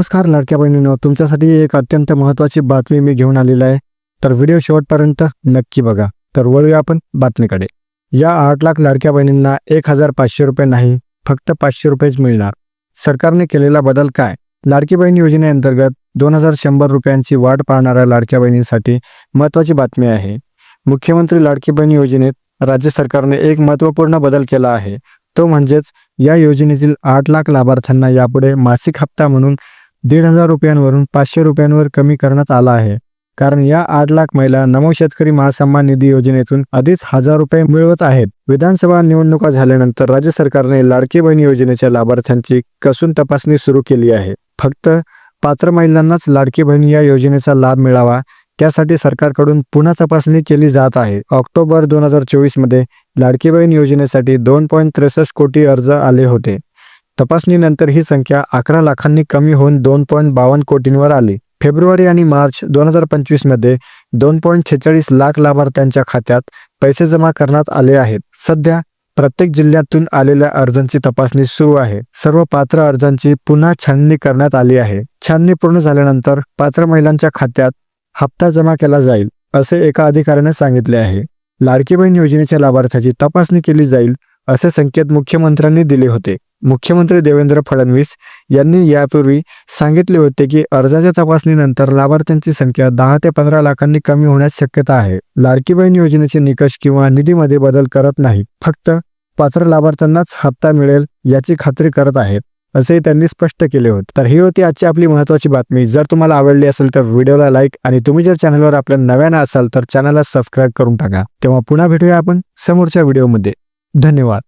नमस्कार लाडक्या बहिणीनो. तुमच्यासाठी एक अत्यंत महत्त्वाची बातमी मी घेऊन आलेली आहे. तर व्हिडिओ शेवटपर्यंत नक्की बघा. तर वळूया आपण बातमीकडे. या आठ लाख लाडक्या बहिणींना एक हजार पाचशे रुपये नाही फक्त पाचशे रुपयेच मिळणार. सरकारने केलेला बदल काय? लाडकी बहीण योजनेअंतर्गत दोन हजार शंभर रुपयांची वाढ पाहणाऱ्या लाडक्या बहिणींसाठी महत्त्वाची बातमी आहे. मुख्यमंत्री लाडकी बहीण योजनेत राज्य सरकारने एक महत्त्वपूर्ण बदल केला आहे. तो म्हणजेच या योजनेतील आठ लाख लाभार्थ्यांना यापुढे मासिक हप्ता म्हणून दीड हजार रुपयांवरून पाचशे रुपयांवर कमी करण्यात आला आहे. कारण या आठ लाख महिला नमो शेतकरी महासन्मान निधी योजनेतून आधीच हजार रुपये मिळवत आहेत. विधानसभा निवडणुका झाल्यानंतर राज्य सरकारने लाडकी बहीण योजनेच्या लाभार्थ्यांची कसून तपासणी सुरू केली आहे. फक्त पात्र महिलांनाच लाडकी बहीण या योजनेचा लाभ मिळावा त्यासाठी सरकारकडून पुन्हा तपासणी केली जात आहे. ऑक्टोबर दोन हजार चोवीसमध्ये लाडकी बहीण योजनेसाठी दोन पॉईंट त्रेसष्ट कोटी अर्ज आले होते. तपासणीनंतर ही संख्या अकरा लाखांनी कमी होऊन दोन पॉईंट बावन्न कोटींवर आली. फेब्रुवारी आणि मार्च दोन हजार पंचवीसमध्ये दोन पॉईंट छेचाळीस लाख लाभार्थ्यांच्या खात्यात पैसे जमा करण्यात आले आहेत. सध्या प्रत्येक जिल्ह्यातून आलेल्या अर्जांची तपासणी सुरू आहे. सर्व पात्र अर्जांची पुन्हा छाननी करण्यात आली आहे. छाननी पूर्ण झाल्यानंतर पात्र महिलांच्या खात्यात हप्ता जमा केला जाईल असे एका अधिकाऱ्याने सांगितले आहे. लाडकी बहीण योजनेच्या लाभार्थ्याची तपासणी केली जाईल असे संकेत मुख्यमंत्र्यांनी दिले होते. मुख्यमंत्री देवेंद्र फडणवीस यांनी यापूर्वी सांगितले होते की अर्जाच्या तपासणीनंतर लाभार्थ्यांची संख्या दहा ते पंधरा लाखांनी कमी होण्यास शक्यता आहे. लाडकी बहीण योजनेचे निकष किंवा निधीमध्ये बदल करत नाही. फक्त पात्र लाभार्थ्यांनाच हप्ता मिळेल याची खात्री करत आहेत असे त्यांनी स्पष्ट केले होते. तर ही होती आजची आपली महत्त्वाची बातमी. जर तुम्हाला आवडली असेल तर व्हिडिओला लाईक आणि तुम्ही जर चॅनलवर आपल्या नव्यानं असाल तर चॅनलला सबस्क्राईब करून टाका. तेव्हा पुन्हा भेटूया आपण समोरच्या व्हिडिओमध्ये. धन्यवाद.